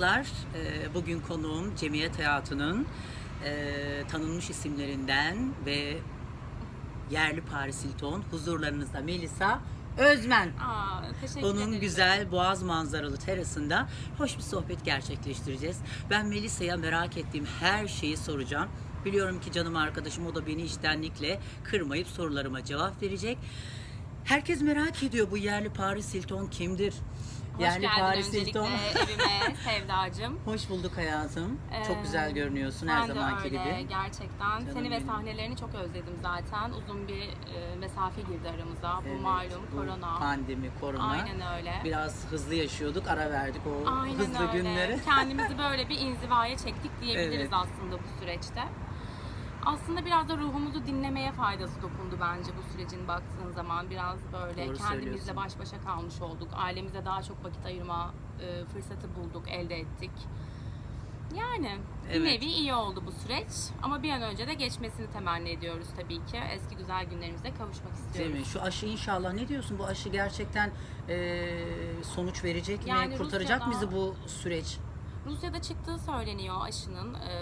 Merhabalar. Ee, Bugün konuğum cemiyet hayatının e, tanınmış isimlerinden ve yerli Paris Hilton huzurlarınızda Melisa Özmen. Aa, teşekkür Onun ederim. güzel boğaz manzaralı terasında hoş bir sohbet gerçekleştireceğiz. Ben Melisa'ya merak ettiğim her şeyi soracağım. Biliyorum ki canım arkadaşım o da beni içtenlikle kırmayıp sorularıma cevap verecek. Herkes merak ediyor bu yerli Paris Hilton kimdir? Hoş yerli geldin Paris öncelikle Hilton. evime Sevdacığım. Hoş bulduk hayatım. Çok Ee, güzel görünüyorsun her de zamanki öyle, gibi. Gerçekten. Canım Seni ve benim. sahnelerini çok özledim zaten. Uzun bir e, mesafe girdi aramıza. Evet, bu malum bu korona. Pandemi, korona. Aynen öyle. Biraz hızlı yaşıyorduk, ara verdik o Aynen hızlı öyle. günleri. Kendimizi böyle bir inzivaya çektik diyebiliriz Evet. aslında bu süreçte. Aslında biraz da ruhumuzu dinlemeye faydası dokundu bence bu sürecin baktığın zaman. Biraz böyle Doğru kendimizle baş başa kalmış olduk. Ailemize daha çok vakit ayırma e, fırsatı bulduk, elde ettik. Yani bir Evet. nevi iyi oldu bu süreç. Ama bir an önce de geçmesini temenni ediyoruz tabii ki. Eski güzel günlerimize kavuşmak Değil istiyoruz. mi? Şu aşı inşallah ne diyorsun? Bu aşı gerçekten e, sonuç verecek mi? Yani Kurtaracak Rusya'da- bizi bu süreç? Rusya'da çıktığı söyleniyor aşının. Ee,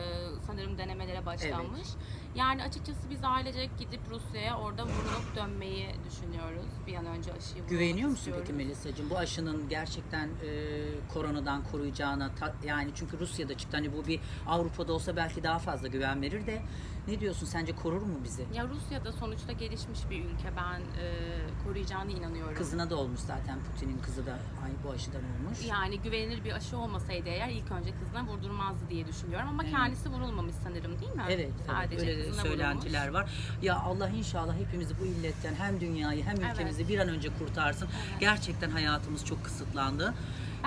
sanırım denemelere başlanmış. Yani açıkçası biz ailecek gidip Rusya'ya orada vurup dönmeyi düşünüyoruz. Bir an önce aşıyı Güveniyor musun istiyoruz. peki Melisa'cığım? Bu aşının gerçekten e, koronadan koruyacağına ta- yani çünkü Rusya'da çıktı. Hani bu bir Avrupa'da olsa belki daha fazla güven verir de ne diyorsun? Sence korur mu bizi? Ya Rusya'da sonuçta gelişmiş bir ülke. Ben e, koruyacağına inanıyorum. Kızına da olmuş zaten. Putin'in kızı da aynı bu aşıdan olmuş. Yani güvenilir bir aşı olmasaydı eğer ilk önce kızına vurdurmazdı diye düşünüyorum. Ama Evet. kendisi vurulmamış sanırım değil mi? Evet, evet Sadece öyle kızına söylentiler vurulmuş. var. Ya Allah inşallah hepimizi bu illetten hem dünyayı hem Evet. ülkemizi bir an önce kurtarsın. Evet. Gerçekten hayatımız çok kısıtlandı.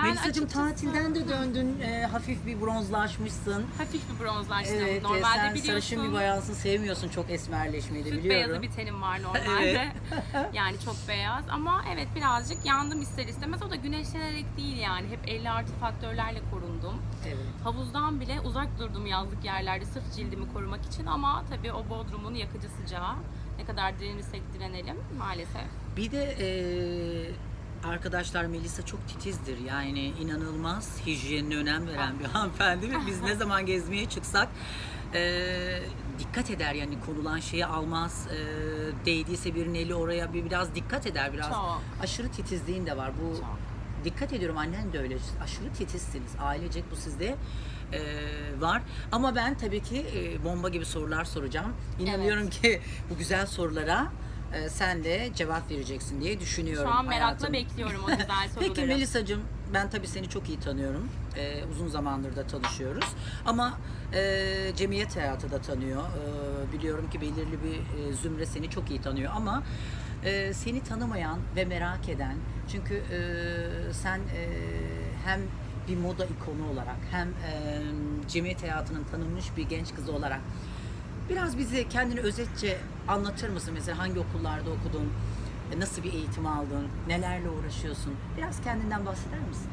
Melisa'cığım açıkçası- tatilden de döndün. e, hafif bir bronzlaşmışsın. Hafif bir bronzlaştım. Evet, e, Normalde sen sarışın bir bayansın. Sevmiyorsun çok esmerleşmeyi de Süt biliyorum. beyazı bir tenim var normalde. yani çok beyaz ama evet birazcık yandım ister istemez. O da güneşlenerek değil yani. Hep 50 artı faktörlerle korundum. Evet. Havuzdan bile uzak durdum yazlık yerlerde sırf cildimi korumak için ama tabii o Bodrum'un yakıcı sıcağı. Ne kadar direnirsek direnelim maalesef. Bir de e, arkadaşlar Melisa çok titizdir. Yani inanılmaz hijyenine önem veren bir hanımefendi ve biz ne zaman gezmeye çıksak e, dikkat eder yani konulan şeyi almaz. E, değdiyse birinin eli oraya bir biraz dikkat eder biraz. Çok. Aşırı titizliğin de var. Bu Çok. dikkat ediyorum annen de öyle. Aşırı titizsiniz. Ailecek bu sizde e, var. Ama ben tabii ki e, bomba gibi sorular soracağım. İnanıyorum ki bu güzel sorulara e, sen de cevap vereceksin diye düşünüyorum. Şu an merakla hayatım. bekliyorum o güzel soruları. Peki Melisa'cığım ben tabii seni çok iyi tanıyorum. Ee, uzun zamandır da tanışıyoruz. Ama e, cemiyet hayatı da tanıyor. Ee, biliyorum ki belirli bir e, zümre seni çok iyi tanıyor ama e, seni tanımayan ve merak eden çünkü e, sen e, hem bir moda ikonu olarak hem e, cemiyet hayatının tanınmış bir genç kızı olarak Biraz bize kendini özetçe anlatır mısın? Mesela hangi okullarda okudun? E, Nasıl bir eğitim aldın? Nelerle uğraşıyorsun? Biraz kendinden bahseder misin?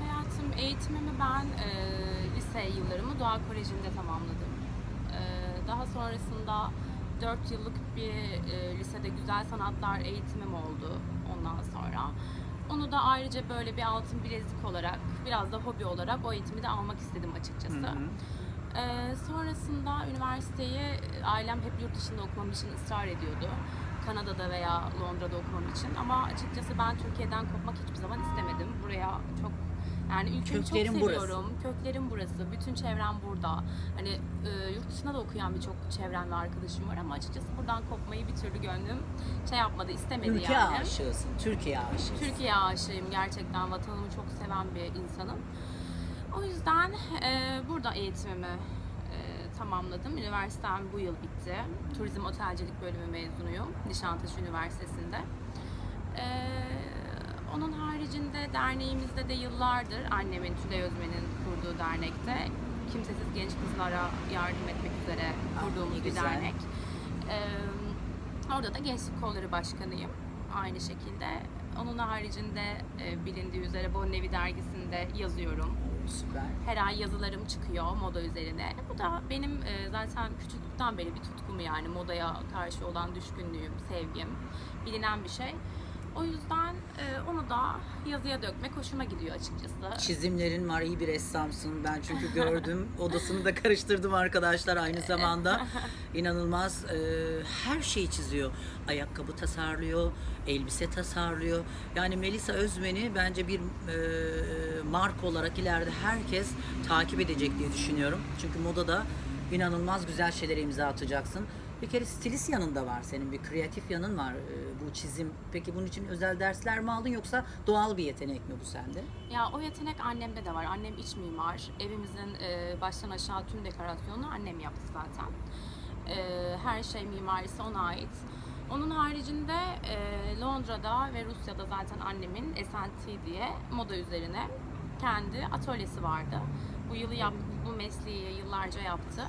Hayatım eğitimimi ben e, lise yıllarımı Doğa Koleji'nde tamamladım. E, daha sonrasında 4 yıllık bir e, lisede güzel sanatlar eğitimim oldu ondan sonra. Onu da ayrıca böyle bir altın bilezik olarak, biraz da hobi olarak o eğitimi de almak istedim açıkçası. Hı hı. Ee, sonrasında üniversiteyi e, ailem hep yurt dışında okumam için ısrar ediyordu. Kanada'da veya Londra'da okumam için ama açıkçası ben Türkiye'den kopmak hiçbir zaman istemedim. Buraya çok yani ülkemi çok Köklerin burası. seviyorum. Köklerim burası. Bütün çevrem burada. Hani e, yurt dışında da okuyan birçok çevrem ve arkadaşım var ama açıkçası buradan kopmayı bir türlü gönlüm şey yapmadı, istemedi Ülke yani. aşığısın. Türkiye aşığısın. Türkiye aşığıyım gerçekten. Vatanımı çok seven bir insanım. O yüzden e, burada eğitimimi e, tamamladım. Üniversitem bu yıl bitti. Turizm Otelcilik bölümü mezunuyum. Nişantaşı Üniversitesi'nde. E, onun haricinde derneğimizde de yıllardır annemin Tülay Özmen'in kurduğu dernekte kimsesiz genç kızlara yardım etmek üzere Ah, kurduğumuz bir güzel. dernek. E, orada da Gençlik Kolları Başkanıyım aynı şekilde. Onun haricinde e, bilindiği üzere Bonnevi dergisinde yazıyorum. Süper. Her ay yazılarım çıkıyor moda üzerine. Bu da benim e, zaten küçüklükten beri bir tutkum yani modaya karşı olan düşkünlüğüm, sevgim. Bilinen bir şey. O yüzden onu da yazıya dökmek hoşuma gidiyor açıkçası. Çizimlerin var, iyi bir ressamsın. Ben çünkü gördüm. Odasını da karıştırdım arkadaşlar aynı zamanda. İnanılmaz e, her şeyi çiziyor. Ayakkabı tasarlıyor, elbise tasarlıyor. Yani Melisa Özmen'i bence bir e, marka olarak ileride herkes takip edecek diye düşünüyorum. Çünkü modada inanılmaz güzel şeylere imza atacaksın. Bir kere stilist yanında var senin, bir kreatif yanın var e, bu çizim. Peki bunun için özel dersler mi aldın yoksa doğal bir yetenek mi bu sende? Ya o yetenek annemde de var. Annem iç mimar. Evimizin e, baştan aşağı tüm dekorasyonunu annem yaptı zaten. E, her şey mimarisi ona ait. Onun haricinde Londra'da ve Rusya'da zaten annemin SNT diye moda üzerine kendi atölyesi vardı. Bu yılı yap, bu mesleği yıllarca yaptı.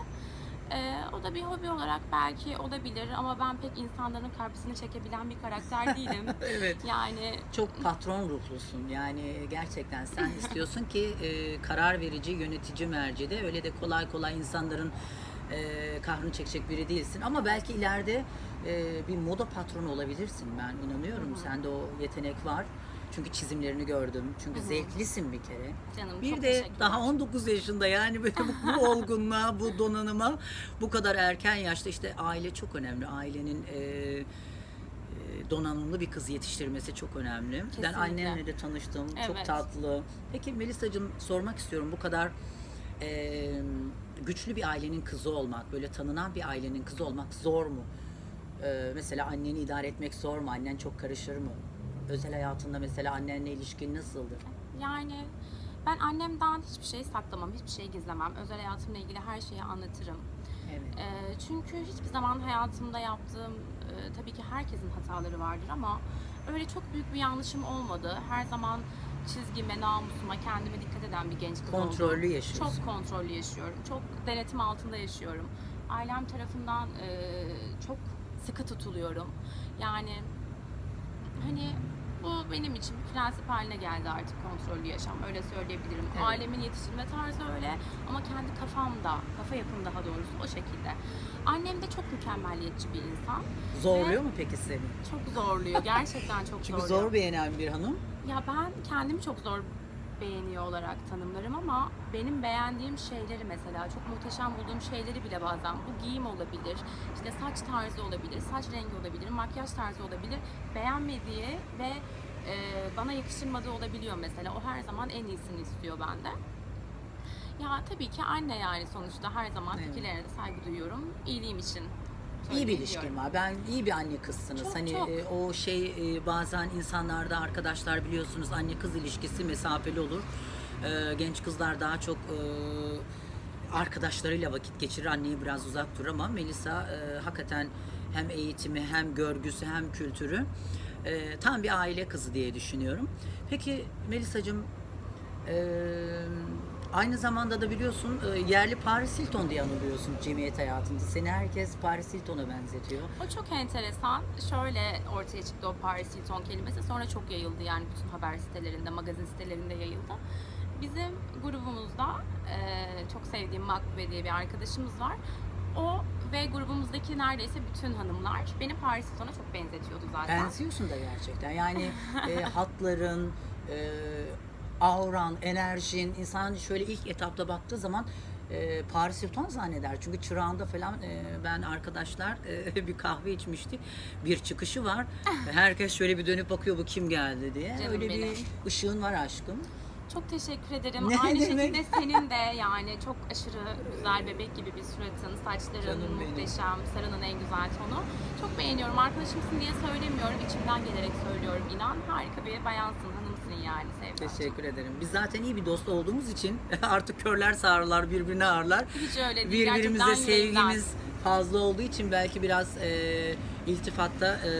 E, o da bir hobi olarak belki olabilir ama ben pek insanların kalbisini çekebilen bir karakter değilim. Evet. Yani Çok patron ruhlusun. Yani gerçekten sen istiyorsun ki e, karar verici, yönetici mercide öyle de kolay kolay insanların e, kahrını çekecek biri değilsin. Ama belki ileride e, bir moda patronu olabilirsin. Ben inanıyorum. Sende o yetenek var. Çünkü çizimlerini gördüm. Çünkü zevklisin bir kere. canım Bir çok de daha 19 yaşında yani böyle bu, bu olgunluğa, bu donanıma bu kadar erken yaşta işte aile çok önemli. Ailenin e, e, donanımlı bir kız yetiştirmesi çok önemli. Ben Kesinlikle. annenle de tanıştım. Çok Evet. tatlı. Peki Melisa'cığım sormak istiyorum bu kadar e, güçlü bir ailenin kızı olmak, böyle tanınan bir ailenin kızı olmak zor mu? E, mesela anneni idare etmek zor mu? Annen çok karışır mı? Özel hayatında mesela annenle ilişkin nasıldır? Yani ben annemden hiçbir şey saklamam, hiçbir şey gizlemem. Özel hayatımla ilgili her şeyi anlatırım. Evet. Ee, çünkü hiçbir zaman hayatımda yaptığım, e, tabii ki herkesin hataları vardır ama öyle çok büyük bir yanlışım olmadı. Her zaman çizgime, namusuma, kendime dikkat eden bir genç kız oldum. Kontrollü yaşıyorsun. Çok kontrollü yaşıyorum. Çok denetim altında yaşıyorum. Ailem tarafından e, çok sıkı tutuluyorum. Yani hani bu benim için bir prensip haline geldi artık kontrollü yaşam. Öyle söyleyebilirim. Evet. Ailemin yetiştirme tarzı öyle ama kendi kafamda, kafa yapım daha doğrusu o şekilde. Annem de çok mükemmelliyetçi bir insan. Zorluyor mu peki seni? Çok zorluyor. Gerçekten çok Çünkü zorluyor. zor beğenen bir hanım. Ya ben kendimi çok zor beğeniyor olarak tanımlarım ama benim beğendiğim şeyleri mesela çok muhteşem bulduğum şeyleri bile bazen bu giyim olabilir, işte saç tarzı olabilir, saç rengi olabilir, makyaj tarzı olabilir. Beğenmediği ve e, bana yakıştırmadığı olabiliyor mesela. O her zaman en iyisini istiyor bende. Ya tabii ki anne yani sonuçta her zaman Evet. fikirlerine de saygı duyuyorum. İyiliğim için. İyi bir ilişkin var. Ben iyi bir anne kızsınız. Çok, hani çok. e, o şey e, bazen insanlarda arkadaşlar biliyorsunuz anne kız ilişkisi mesafeli olur. E, genç kızlar daha çok e, arkadaşlarıyla vakit geçirir. Anneyi biraz uzak durur ama Melisa e, hakikaten hem eğitimi hem görgüsü hem kültürü e, tam bir aile kızı diye düşünüyorum. Peki Melisa'cığım ee, aynı zamanda da biliyorsun e, yerli Paris Hilton diye anılıyorsun cemiyet hayatında. Seni herkes Paris Hilton'a benzetiyor. O çok enteresan. Şöyle ortaya çıktı o Paris Hilton kelimesi. Sonra çok yayıldı yani bütün haber sitelerinde, magazin sitelerinde yayıldı. Bizim grubumuzda e, çok sevdiğim Makbube diye bir arkadaşımız var. O ve grubumuzdaki neredeyse bütün hanımlar beni Paris Hilton'a çok benzetiyordu zaten. Benziyorsun da gerçekten. Yani e, hatların, e, auran, enerjin, insan şöyle ilk etapta baktığı zaman e, Paris Hilton zanneder. Çünkü çırağında falan e, ben arkadaşlar e, bir kahve içmiştik. Bir çıkışı var. Herkes şöyle bir dönüp bakıyor bu kim geldi diye. Canım Öyle benim. bir ışığın var aşkım. Çok teşekkür ederim. Ne Aynı demek? şekilde senin de yani çok aşırı güzel bebek gibi bir suratın, saçların Canım benim. muhteşem, sarının en güzel tonu. Çok beğeniyorum. Arkadaşımsın diye söylemiyorum. içimden gelerek söylüyorum. İnan harika bir bayansın, hanımsın yani Sevda. Teşekkür ederim. Biz zaten iyi bir dost olduğumuz için artık körler sağırlar, birbirine ağırlar. Hiç öyle değil. Birbirimize Gerçekten sevgimiz fazla olduğu için belki biraz e, iltifatta e,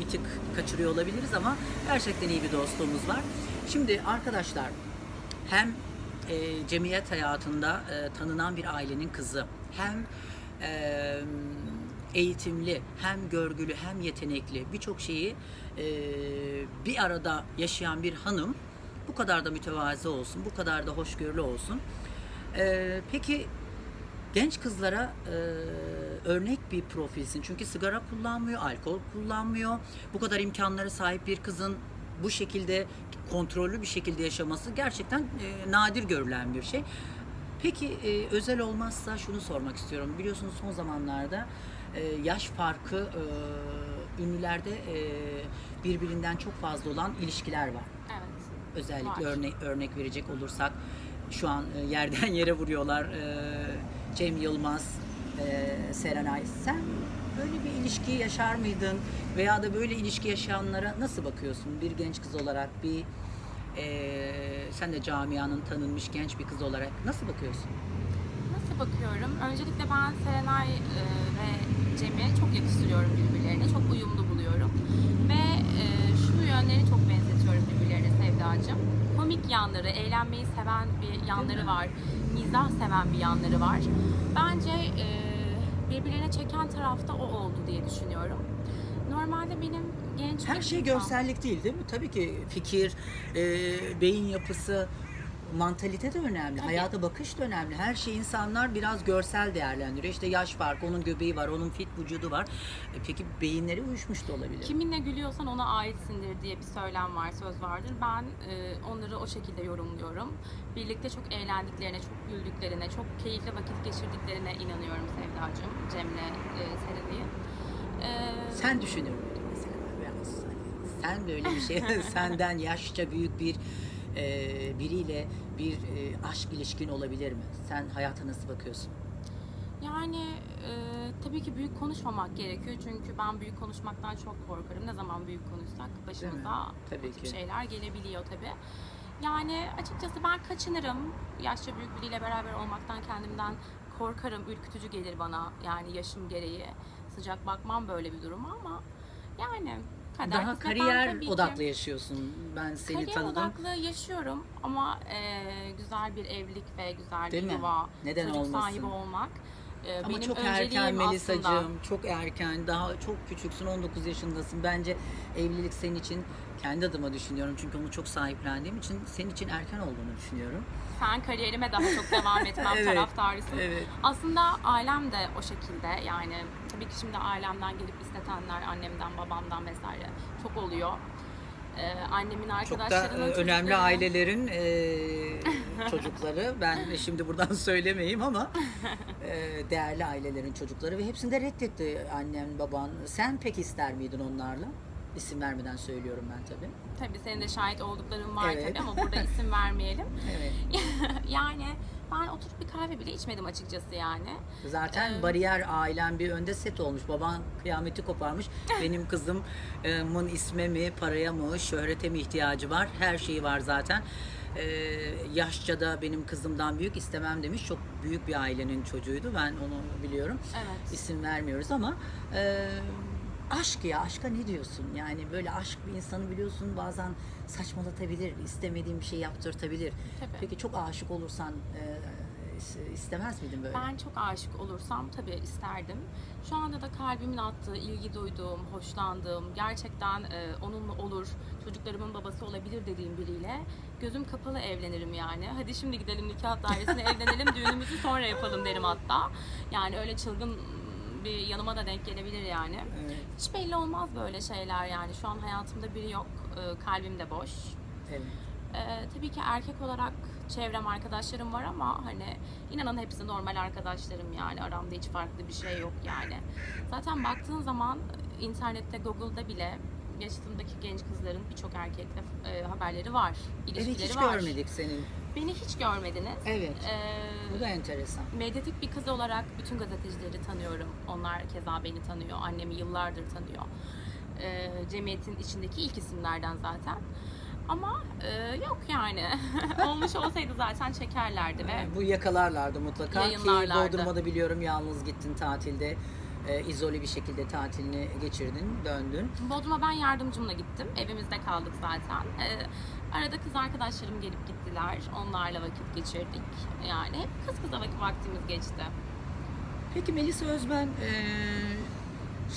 bir tık kaçırıyor olabiliriz ama gerçekten iyi bir dostluğumuz var. Şimdi arkadaşlar hem e, cemiyet hayatında e, tanınan bir ailenin kızı hem e, eğitimli hem görgülü hem yetenekli birçok şeyi e, bir arada yaşayan bir hanım bu kadar da mütevazı olsun, bu kadar da hoşgörülü olsun. E, peki genç kızlara e, örnek bir profilsin. Çünkü sigara kullanmıyor, alkol kullanmıyor. Bu kadar imkanlara sahip bir kızın bu şekilde kontrollü bir şekilde yaşaması gerçekten e, nadir görülen bir şey. Peki e, özel olmazsa şunu sormak istiyorum. Biliyorsunuz son zamanlarda e, yaş farkı e, ünlülerde e, birbirinden çok fazla olan ilişkiler var. Evet. Özellikle Var. örnek örnek verecek olursak şu an e, yerden yere vuruyorlar. E, Cem Yılmaz, e, Serenay. Sen böyle bir ilişki yaşar mıydın? Veya da böyle ilişki yaşayanlara nasıl bakıyorsun? Bir genç kız olarak, bir e, sen de camianın tanınmış genç bir kız olarak nasıl bakıyorsun? Nasıl bakıyorum? Öncelikle ben Serenay e, ve Cem'i çok yakıştırıyorum birbirlerine. Çok uyumlu buluyorum. Ve e, şu yönlerini çok benzetiyorum birbirlerine Sevdacığım. Komik yanları, eğlenmeyi seven bir yanları var. Mizah seven bir yanları var. Bence e, birbirlerine çeken tarafta o oldu diye düşünüyorum. Normalde benim genç Her şey insan- görsellik değil değil mi? Tabii ki fikir, e, beyin yapısı, mantalite de önemli. Tabii. Hayata bakış da önemli. Her şey insanlar biraz görsel değerlendiriyor. İşte yaş farkı, onun göbeği var, onun fit vücudu var. E, peki beyinleri uyuşmuş da olabilir. Kiminle gülüyorsan ona aitsindir diye bir söylem var, söz vardır. Ben e, onları o şekilde yorumluyorum. Birlikte çok eğlendiklerine, çok güldüklerine, çok keyifli vakit geçirdiklerine inanıyorum Sevdacığım, Cem'le e, Serenay'ı. E, Sen düşünür müydün mesela biraz? Sen böyle bir şey, senden yaşça büyük bir e, biriyle bir e, aşk ilişkin olabilir mi? Sen hayata nasıl bakıyorsun? Yani e, tabii ki büyük konuşmamak gerekiyor çünkü ben büyük konuşmaktan çok korkarım. Ne zaman büyük konuşsak başımıza Tabii ki. şeyler gelebiliyor tabii. Yani açıkçası ben kaçınırım. Yaşça büyük biriyle beraber olmaktan kendimden korkarım. Ürkütücü gelir bana yani yaşım gereği. Sıcak bakmam böyle bir duruma ama yani kader Daha kariyer tabii ki odaklı yaşıyorsun. Ben seni Kariyer tanıdım. odaklı yaşıyorum ama e, güzel bir evlilik ve güzel Değil bir mi? yuva, Neden çocuk olmasın? sahibi olmak e, Ama benim çok önceliğim erken aslında. Melisa'cığım, çok erken, daha çok küçüksün, 19 yaşındasın. Bence evlilik senin için, kendi adıma düşünüyorum çünkü onu çok sahiplendiğim için senin için erken olduğunu düşünüyorum. Sen kariyerime daha çok devam etmem Evet, taraftarısın. evet. Aslında ailem de o şekilde yani tabii ki şimdi ailemden gelip istetenler annemden babamdan vesaire çok oluyor. Ee, annemin Çok da arkadaşlarının e, önemli çocukları- ailelerin e, çocukları. Ben şimdi buradan söylemeyeyim ama e, değerli ailelerin çocukları ve hepsini de reddetti annen, baban. Sen pek ister miydin onlarla? İsim vermeden söylüyorum ben tabii. Tabii senin de şahit oldukların var Evet. tabii ama burada isim vermeyelim. Evet. yani ben oturup bir kahve bile içmedim açıkçası yani. Zaten Ee, bariyer ailen bir önde set olmuş. Baban kıyameti koparmış. Benim kızımın isme mi, paraya mı, şöhrete mi ihtiyacı var? Her şeyi var zaten. Ee, yaşça da benim kızımdan büyük istemem demiş. Çok büyük bir ailenin çocuğuydu. Ben onu biliyorum. Evet. İsim vermiyoruz ama e, aşk ya aşka ne diyorsun? Yani böyle aşk bir insanı biliyorsun bazen saçmalatabilir, istemediğin bir şey yaptırtabilir. Tabii. Peki çok aşık olursan e, is- istemez miydin böyle? Ben çok aşık olursam tabii isterdim. Şu anda da kalbimin attığı, ilgi duyduğum, hoşlandığım, gerçekten e, onunla olur, çocuklarımın babası olabilir dediğim biriyle gözüm kapalı evlenirim yani. Hadi şimdi gidelim nikah dairesine evlenelim, düğünümüzü sonra yapalım derim hatta. Yani öyle çılgın bir yanıma da denk gelebilir yani. Evet. Hiç belli olmaz böyle şeyler yani. Şu an hayatımda biri yok, e, kalbim de boş. Evet. Ee, tabii ki erkek olarak çevrem arkadaşlarım var ama hani inanın hepsi normal arkadaşlarım yani aramda hiç farklı bir şey yok yani. Zaten baktığın zaman internette Google'da bile yaşıtımdaki genç kızların birçok erkekle e, haberleri var, ilişkileri Evet hiç var. görmedik senin. Beni hiç görmediniz. Evet. Ee, Bu da enteresan. medyatik bir kız olarak bütün gazetecileri tanıyorum. Onlar keza beni tanıyor. Annemi yıllardır tanıyor. Ee, cemiyetin içindeki ilk isimlerden zaten. Ama e, yok yani. Olmuş olsaydı zaten çekerlerdi ve Bu yakalarlardı mutlaka ki Yayınlarlardı. Bodrum'a da biliyorum yalnız gittin tatilde. E, izole bir şekilde tatilini geçirdin, döndün. Bodrum'a ben yardımcımla gittim. Evimizde kaldık zaten. Ee, arada kız arkadaşlarım gelip gittiler. Onlarla vakit geçirdik. Yani hep kız kıza vakit vaktimiz geçti. Peki Melisa Özben e,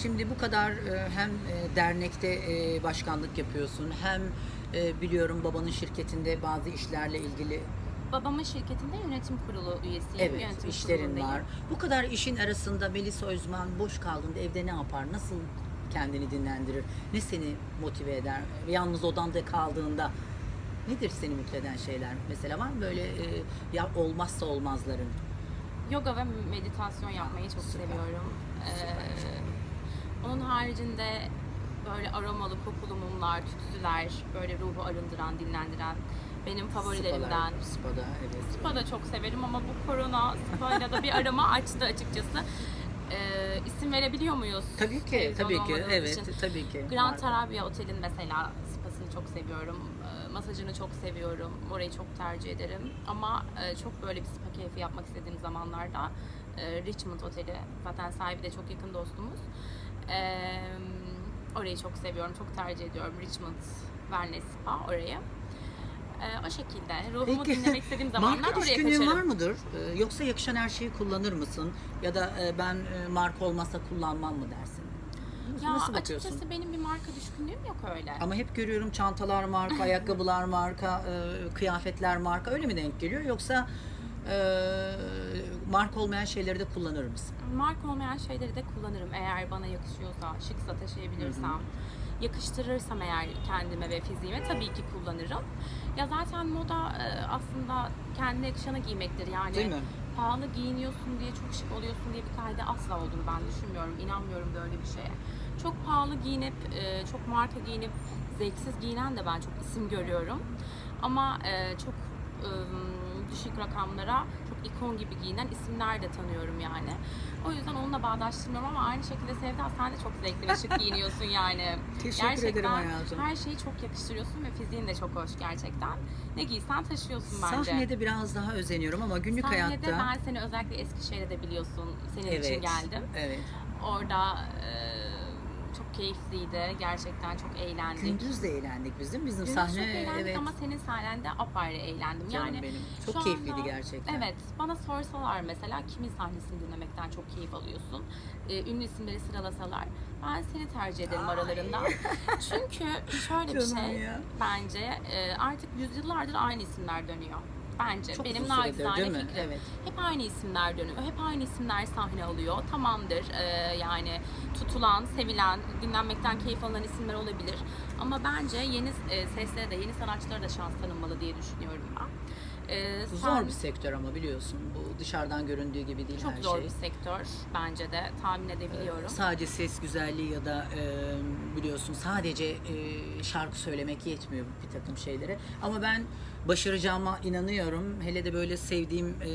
şimdi bu kadar e, hem e, dernekte e, başkanlık yapıyorsun hem e, biliyorum babanın şirketinde bazı işlerle ilgili babamın şirketinde yönetim kurulu üyesiyim. Evet, yönetim işlerin var. Bu kadar işin arasında Melisa Özman boş kaldığında evde ne yapar? Nasıl kendini dinlendirir? Ne seni motive eder? Yalnız odanda kaldığında nedir seni mutlu eden şeyler? Mesela var mı böyle e, ya olmazsa olmazların? Yoga ve meditasyon yapmayı çok Süper. seviyorum. Ee, onun haricinde böyle aromalı kokulu mumlar, tütsüler, böyle ruhu arındıran, dinlendiren benim favorilerimden. Spalar, Spada, evet. Spa da çok severim ama bu korona spa'yla da bir arama açtı açıkçası. Ee, isim verebiliyor muyuz? Tabii ki, tabii ki. Evet, için? tabii ki. Grand Var. Tarabya Otel'in mesela spasını çok seviyorum. Ee, Masajını çok seviyorum. Orayı çok tercih ederim. Ama e, çok böyle bir spa keyfi yapmak istediğim zamanlarda e, Richmond Oteli zaten sahibi de çok yakın dostumuz. Ee, Orayı çok seviyorum. Çok tercih ediyorum. Richmond Wellness Spa orayı. Ee, o şekilde. Ruhumu Peki, dinlemek istediğim zamanlar marka oraya düşkünlüğün kaçarım. var mıdır? Ee, Yoksa yakışan her şeyi kullanır mısın? Ya da e, ben e, marka olmazsa kullanmam mı dersin? Ya Nasıl bakıyorsun? açıkçası benim bir marka düşkünlüğüm yok öyle. Ama hep görüyorum çantalar marka, ayakkabılar marka, e, kıyafetler marka. Öyle mi denk geliyor? Yoksa e, marka olmayan şeyleri de kullanır mısın? Marka olmayan şeyleri de kullanırım eğer bana yakışıyorsa, şıksa taşıyabilirsem. Yakıştırırsam eğer kendime ve fiziğime tabii ki kullanırım. Ya zaten moda e, aslında kendine yakışanı giymektir. Yani Değil mi? pahalı giyiniyorsun diye çok şık oluyorsun diye bir kaide asla olduğunu ben düşünmüyorum. İnanmıyorum böyle bir şeye. Çok pahalı giyinip, e, çok marka giyinip zevksiz giyinen de ben çok isim görüyorum. Ama e, çok düşük rakamlara çok ikon gibi giyinen isimler de tanıyorum yani. O yüzden onunla bağdaştırmıyorum ama aynı şekilde Sevda sen de çok zevkli ve şık giyiniyorsun yani. Teşekkür gerçekten ederim hayatım. her şeyi çok yakıştırıyorsun ve fiziğin de çok hoş gerçekten. Ne giysen taşıyorsun bence. Sahnede biraz daha özeniyorum ama günlük Sahnede hayatta... ben seni özellikle Eskişehir'de de biliyorsun. Senin evet, için geldim. Evet. Orada e, keyifliydi. Gerçekten çok eğlendik. Gündüz de eğlendik bizim. Bizim Gündüz sahne çok eğlendik evet. ama senin sahnende apayrı eğlendim. Canım yani benim. Çok keyifliydi anda- gerçekten. Evet. Bana sorsalar mesela kimin sahnesini dinlemekten çok keyif alıyorsun? Ee, ünlü isimleri sıralasalar ben seni tercih ederim Ay. aralarından. Çünkü şöyle bir Canım şey ya. bence e, artık yüzyıllardır aynı isimler dönüyor. Bence Çok benim uzun süredir, nacizane değil mi? fikrim. Evet. Hep aynı isimler dönüyor. Hep aynı isimler sahne alıyor. Tamamdır. Ee, yani tutulan, sevilen, dinlenmekten keyif alınan isimler olabilir. Ama bence yeni e, seslere de, yeni sanatçılara da şans tanınmalı diye düşünüyorum ben. Ee, sen- zor bir sektör ama biliyorsun. Dışarıdan göründüğü gibi değil çok her zor şey. bir sektör bence de tahmin edebiliyorum. Sadece ses güzelliği ya da e, biliyorsun sadece e, şarkı söylemek yetmiyor bir takım şeylere. Ama ben başaracağıma inanıyorum. Hele de böyle sevdiğim e,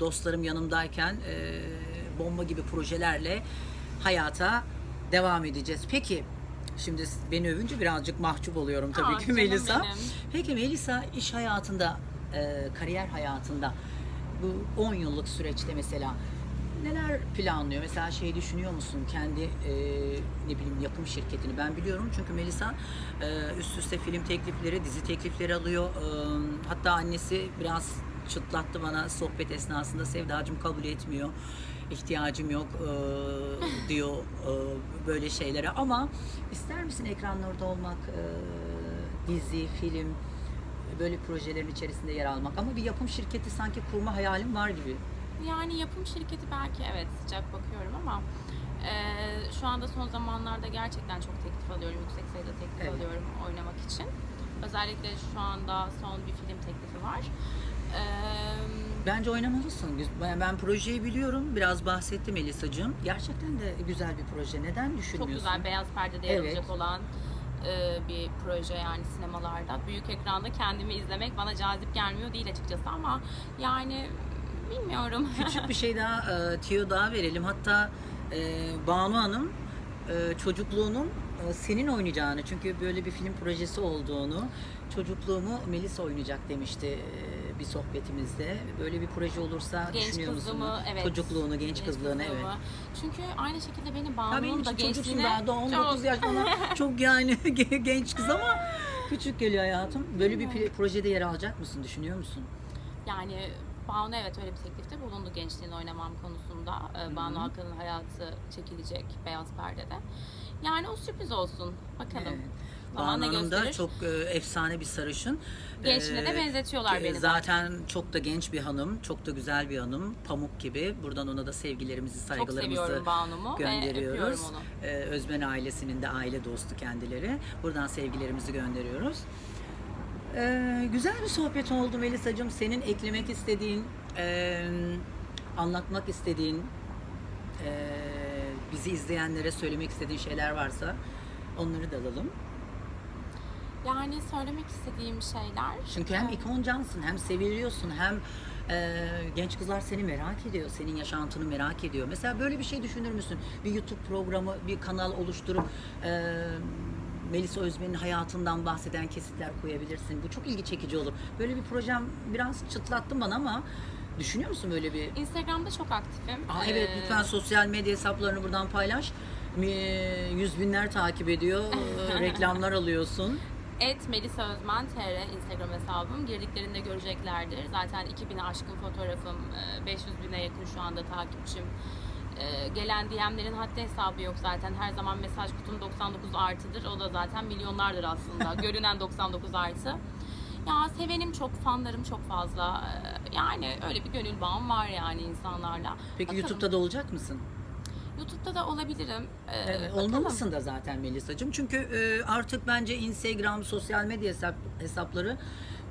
dostlarım yanımdayken e, bomba gibi projelerle hayata devam edeceğiz. Peki şimdi beni övünce birazcık mahcup oluyorum tabii Aa, ki Melisa. benim. Peki Melisa iş hayatında, e, kariyer hayatında bu 10 yıllık süreçte mesela neler planlıyor? Mesela şey düşünüyor musun kendi e, ne bileyim yapım şirketini? Ben biliyorum çünkü Melisa e, üst üste film teklifleri, dizi teklifleri alıyor. E, hatta annesi biraz çıtlattı bana sohbet esnasında Sevdacığım kabul etmiyor. ihtiyacım yok e, diyor e, böyle şeylere ama ister misin ekranlarda olmak e, dizi, film böyle projelerin içerisinde yer almak ama bir yapım şirketi sanki kurma hayalim var gibi. Yani yapım şirketi belki evet sıcak bakıyorum ama e, şu anda son zamanlarda gerçekten çok teklif alıyorum. Yüksek sayıda teklif Evet. alıyorum oynamak için. Özellikle şu anda son bir film teklifi var. E, Bence oynamalısın. Ben, ben projeyi biliyorum. Biraz bahsettim Elisacığım. Gerçekten de güzel bir proje. Neden düşünmüyorsun? çok güzel beyaz perdede yer Evet. alacak olan e, bir proje yani sinemalarda. Büyük ekranda kendimi izlemek bana cazip gelmiyor değil açıkçası ama yani bilmiyorum. Küçük bir şey daha, e, tüyo daha verelim. Hatta e, Banu Hanım e, çocukluğunun e, senin oynayacağını, çünkü böyle bir film projesi olduğunu, çocukluğumu Melis oynayacak demişti bir sohbetimizde. Böyle bir proje olursa genç düşünüyor musun? kızımı evet. Çocukluğunu, genç, kızlığını evet. Çünkü aynı şekilde beni Banu'nun da gençliğine daha da 19 çok- yaş bana çok yani genç kız ama küçük geliyor hayatım. Böyle bir projede yer alacak mısın? Düşünüyor musun? Yani Banu evet öyle bir teklifte bulundu gençliğini oynamam konusunda. Ee, Banu Hakan'ın hayatı çekilecek beyaz perdede. Yani o sürpriz olsun. Bakalım. Evet. Banu Hanım da gösterir? çok e, efsane bir sarışın. Gençliğine de benzetiyorlar e, beni Zaten çok da genç bir hanım, çok da güzel bir hanım. Pamuk gibi. Buradan ona da sevgilerimizi, Çok saygılarımızı seviyorum Banu'mu ve gönderiyoruz. onu. Ee, Özben ailesinin de aile dostu kendileri. Buradan sevgilerimizi gönderiyoruz. Ee, güzel bir sohbet oldu Melisa'cığım. Senin eklemek istediğin, e, anlatmak istediğin, e, bizi izleyenlere söylemek istediğin şeyler varsa onları da alalım. Yani söylemek istediğim şeyler... Çünkü hem e, ikon cansın, hem seviliyorsun, hem e, genç kızlar seni merak ediyor, senin yaşantını merak ediyor. Mesela böyle bir şey düşünür müsün? Bir YouTube programı, bir kanal oluşturup e, Melisa Özmen'in hayatından bahseden kesitler koyabilirsin. Bu çok ilgi çekici olur. Böyle bir projem biraz çıtlattın bana ama düşünüyor musun böyle bir... Instagram'da çok aktifim. Aa, evet Ee, lütfen sosyal medya hesaplarını buradan paylaş. Yüz binler takip ediyor, e, reklamlar alıyorsun. Et Melisa Özmen TR Instagram hesabım. Girdiklerinde göreceklerdir. Zaten 2000'e aşkın fotoğrafım, e, 500 bine yakın şu anda takipçim. E, Gelen DM'lerin haddi hesabı yok zaten. Her zaman mesaj kutum 99 artıdır. O da zaten milyonlardır aslında. Görünen 99 artı. Ya sevenim çok, fanlarım çok fazla. E, Yani öyle bir gönül bağım var yani insanlarla. Peki Bakalım. YouTube'da da olacak mısın? YouTube'da da olabilirim. E, Evet, olmalısın da zaten Melisa'cığım. Çünkü e, artık bence Instagram, sosyal medya hesap, hesapları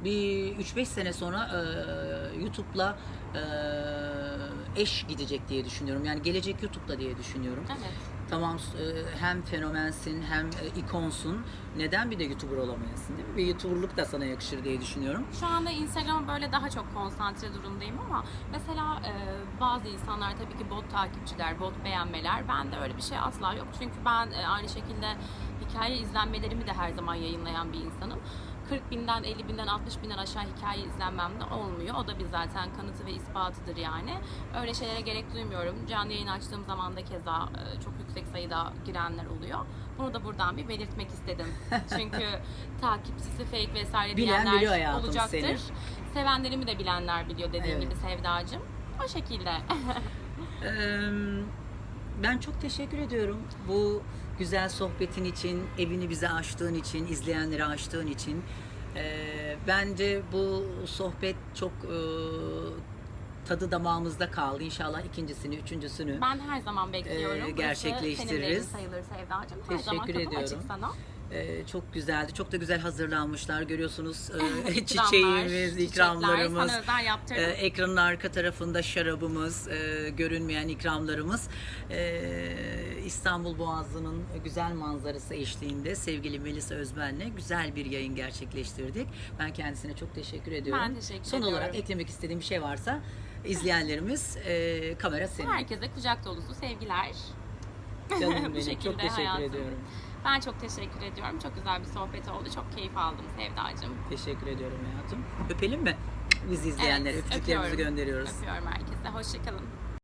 bir 3-5 sene sonra e, YouTube'la e, eş gidecek diye düşünüyorum. Yani gelecek YouTube'da diye düşünüyorum. Evet. Tamam e, hem fenomensin hem e, ikonsun. Neden bir de YouTuber olamayasın değil mi? Bir YouTuber'lık da sana yakışır diye düşünüyorum. Şu anda Instagram'a böyle daha çok konsantre durumdayım ama mesela e, bazı insanlar tabii ki bot takipçiler, bot beğenmeler. Ben de öyle bir şey asla yok. Çünkü ben aynı şekilde hikaye izlenmelerimi de her zaman yayınlayan bir insanım. 40 binden, 50 binden, 60 binden aşağı hikaye izlenmem de olmuyor. O da bir zaten kanıtı ve ispatıdır yani. Öyle şeylere gerek duymuyorum. Canlı yayın açtığım zaman da keza e, çok yüksek sayıda girenler oluyor. Bunu da buradan bir belirtmek istedim. Çünkü takipçisi fake vesaire Bilen diyenler olacaktır. seni. Sevenlerimi de bilenler biliyor dediğim Evet. gibi Sevdacığım. O şekilde. Ben çok teşekkür ediyorum bu güzel sohbetin için, evini bize açtığın için, izleyenlere açtığın için. Eee, Bence bu sohbet çok eee, tadı damağımızda kaldı. İnşallah ikincisini, üçüncüsünü. ben her zaman bekliyorum. Burası gerçekleştiririz. Senin de sayılır Sevdacığım. Her Teşekkür zaman kapım ediyorum. açık sana. Ee, çok güzeldi. Çok da güzel hazırlanmışlar. Görüyorsunuz İkramlar, çiçeğimiz, ikramlarımız. Ee, ekranın arka tarafında şarabımız, e, görünmeyen ikramlarımız. Ee, İstanbul Boğazı'nın güzel manzarası eşliğinde sevgili Melisa Özben'le güzel bir yayın gerçekleştirdik. Ben kendisine çok teşekkür ediyorum. Ben teşekkür Son ediyorum. olarak eklemek istediğim bir şey varsa izleyenlerimiz e, kamera senin. Herkese kucak dolusu sevgiler. Canım benim. Çok teşekkür hayatım. ediyorum. Ben çok teşekkür ediyorum. Çok güzel bir sohbet oldu. Çok keyif aldım Sevdacığım. Teşekkür ediyorum hayatım. Öpelim mi? Bizi izleyenlere Evet, öpücüklerimizi öpüyorum. gönderiyoruz. Öpüyorum herkese. Hoşçakalın.